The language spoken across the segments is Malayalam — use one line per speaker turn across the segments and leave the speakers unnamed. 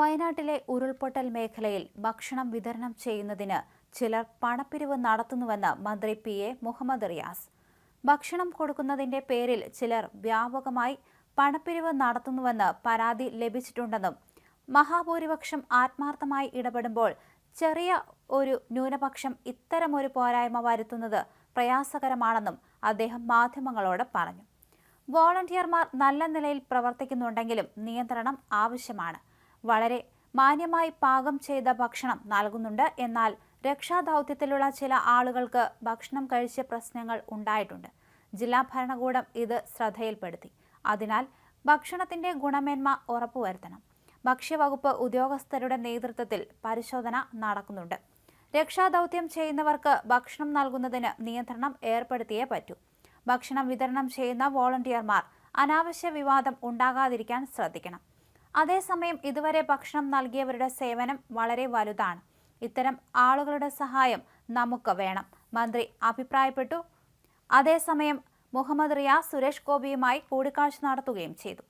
വയനാട്ടിലെ ഉരുൾപൊട്ടൽ മേഖലയിൽ ഭക്ഷണം വിതരണം ചെയ്യുന്നതിന് ചിലർ പണപ്പിരിവ് നടത്തുന്നുവെന്ന് മന്ത്രി പി. എ. മുഹമ്മദ് റിയാസ്. ഭക്ഷണം കൊടുക്കുന്നതിന്റെ പേരിൽ ചിലർ വ്യാപകമായി പണപ്പിരിവ് നടത്തുന്നുവെന്ന് പരാതി ലഭിച്ചിട്ടുണ്ടെന്നും മഹാഭൂരിപക്ഷം ആത്മാർത്ഥമായി ഇടപെടുമ്പോൾ ചെറിയ ഒരു ന്യൂനപക്ഷം ഇത്തരമൊരു പോരായ്മ വരുത്തുന്നത് പ്രയാസകരമാണെന്നും അദ്ദേഹം മാധ്യമങ്ങളോട് പറഞ്ഞു. വോളണ്ടിയർമാർ നല്ല നിലയിൽ പ്രവർത്തിക്കുന്നുണ്ടെങ്കിലും നിയന്ത്രണം ആവശ്യമാണ്. വളരെ മാന്യമായി പാകം ചെയ്ത ഭക്ഷണം നൽകുന്നുണ്ട്. എന്നാൽ രക്ഷാദൗത്യത്തിലുള്ള ചില ആളുകൾക്ക് ഭക്ഷണം കഴിച്ച പ്രശ്നങ്ങൾ ഉണ്ടായിട്ടുണ്ട്. ജില്ലാ ഭരണകൂടം ഇത് ശ്രദ്ധയിൽപ്പെടുത്തി. അതിനാൽ ഭക്ഷണത്തിന്റെ ഗുണമേന്മ ഉറപ്പുവരുത്തണം. ഭക്ഷ്യവകുപ്പ് ഉദ്യോഗസ്ഥരുടെ നേതൃത്വത്തിൽ പരിശോധന നടക്കുന്നുണ്ട്. രക്ഷാദൗത്യം ചെയ്യുന്നവർക്ക് ഭക്ഷണം നൽകുന്നതിന് നിയന്ത്രണം ഏർപ്പെടുത്തിയേ പറ്റൂ. ഭക്ഷണം വിതരണം ചെയ്യുന്ന വോളണ്ടിയർമാർ അനാവശ്യ വിവാദം ഉണ്ടാകാതിരിക്കാൻ ശ്രദ്ധിക്കണം. അതേസമയം ഇതുവരെ ഭക്ഷണം നൽകിയവരുടെ സേവനം വളരെ വലുതാണ്. ഇത്തരം ആളുകളുടെ സഹായം നമുക്ക് വേണം. മന്ത്രി അഭിപ്രായപ്പെട്ടു. അതേസമയം മുഹമ്മദ് റിയാസ് സുരേഷ് ഗോപിയുമായി കൂടിക്കാഴ്ച നടത്തുകയും ചെയ്തു.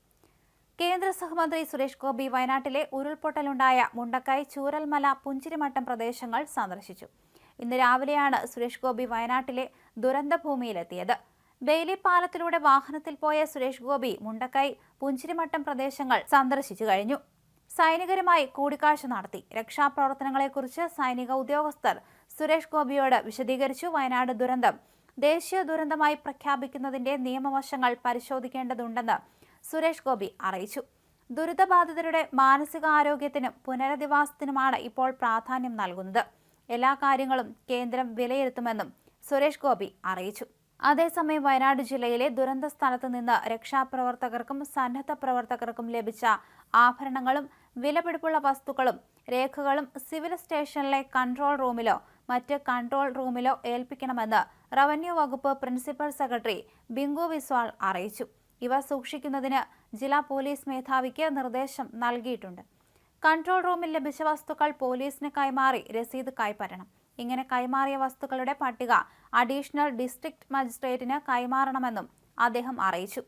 കേന്ദ്ര സഹമന്ത്രി സുരേഷ് ഗോപി വയനാട്ടിലെ ഉരുൾപൊട്ടലുണ്ടായ മുണ്ടക്കൈ ചൂരൽമല പുഞ്ചിരിമട്ടം പ്രദേശങ്ങൾ സന്ദർശിച്ചു. ഇന്ന് രാവിലെയാണ് സുരേഷ് ഗോപി വയനാട്ടിലെ ദുരന്തഭൂമിയിലെത്തിയത്. ബെയിലി പാലത്തിലൂടെ വാഹനത്തിൽ പോയ സുരേഷ് ഗോപി മുണ്ടക്കൈ പുഞ്ചിരിമട്ടം പ്രദേശങ്ങൾ സന്ദർശിച്ചു കഴിഞ്ഞു. സൈനികരുമായി കൂടിക്കാഴ്ച നടത്തി. രക്ഷാപ്രവർത്തനങ്ങളെക്കുറിച്ച് സൈനിക ഉദ്യോഗസ്ഥർ സുരേഷ് ഗോപിയോട് വിശദീകരിച്ചു. വയനാട് ദുരന്തം ദേശീയ ദുരന്തമായി പ്രഖ്യാപിക്കുന്നതിന്റെ നിയമവശങ്ങൾ പരിശോധിക്കേണ്ടതുണ്ടെന്ന് സുരേഷ് ഗോപി അറിയിച്ചു. ദുരിതബാധിതരുടെ മാനസികാരോഗ്യത്തിനും പുനരധിവാസത്തിനുമാണ് ഇപ്പോൾ പ്രാധാന്യം നൽകുന്നത്. എല്ലാ കാര്യങ്ങളും കേന്ദ്രം വിലയിരുത്തുമെന്നും സുരേഷ് ഗോപി അറിയിച്ചു. അതേസമയം വയനാട് ജില്ലയിലെ ദുരന്ത സ്ഥലത്ത് നിന്ന് രക്ഷാപ്രവർത്തകർക്കും സന്നദ്ധ പ്രവർത്തകർക്കും ലഭിച്ച ആഭരണങ്ങളും വിലപിടിപ്പുള്ള വസ്തുക്കളും രേഖകളും സിവിൽ സ്റ്റേഷനിലെ കൺട്രോൾ റൂമിലോ മറ്റ് കൺട്രോൾ റൂമിലോ ഏൽപ്പിക്കണമെന്ന് റവന്യൂ വകുപ്പ് പ്രിൻസിപ്പൽ സെക്രട്ടറി ബിങ്കു വിസ്വാൾ അറിയിച്ചു. ഇവ സൂക്ഷിക്കുന്നതിന് ജില്ലാ പോലീസ് മേധാവിക്ക് നിർദ്ദേശം നൽകിയിട്ടുണ്ട്. കൺട്രോൾ റൂമിൽ ലഭിച്ച വസ്തുക്കൾ പോലീസിന് കൈമാറി രസീത് കൈപ്പറ്റണം. ഇങ്ങനെ കൈമാറിയ വസ്തുക്കളുടെ പട്ടിക അഡീഷണൽ ഡിസ്ട്രിക്ട് മജിസ്ട്രേറ്റിന് കൈമാറണമെന്നും അദ്ദേഹം അറിയിച്ചു.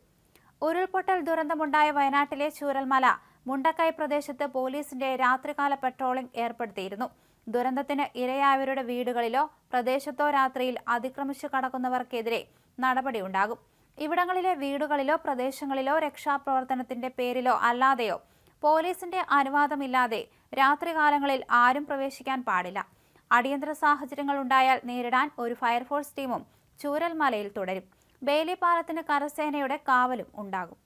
ഉരുൾപൊട്ടൽ ദുരന്തമുണ്ടായ വയനാട്ടിലെ ചൂരൽമല മുണ്ടക്കൈ പ്രദേശത്ത് പോലീസിന്റെ രാത്രികാല പട്രോളിംഗ് ഏർപ്പെടുത്തിയിരുന്നു. ദുരന്തത്തിന് ഇരയായവരുടെ വീടുകളിലോ പ്രദേശത്തോ രാത്രിയിൽ അതിക്രമിച്ചു കടക്കുന്നവർക്കെതിരെ നടപടിയുണ്ടാകും. ഇവിടങ്ങളിലെ വീടുകളിലോ പ്രദേശങ്ങളിലോ രക്ഷാപ്രവർത്തനത്തിന്റെ പേരിലോ അല്ലാതെയോ പോലീസിന്റെ അനുവാദമില്ലാതെ രാത്രികാലങ്ങളിൽ ആരും പ്രവേശിക്കാൻ പാടില്ല. അടിയന്തര സാഹചര്യങ്ങൾ ഉണ്ടായാൽ നേരിടാൻ ഒരു ഫയർഫോഴ്സ് ടീമും ചൂരൽമലയിൽ തുടരും. ബേലിപ്പാലത്തിന് കരസേനയുടെ കാവലും ഉണ്ടാകും.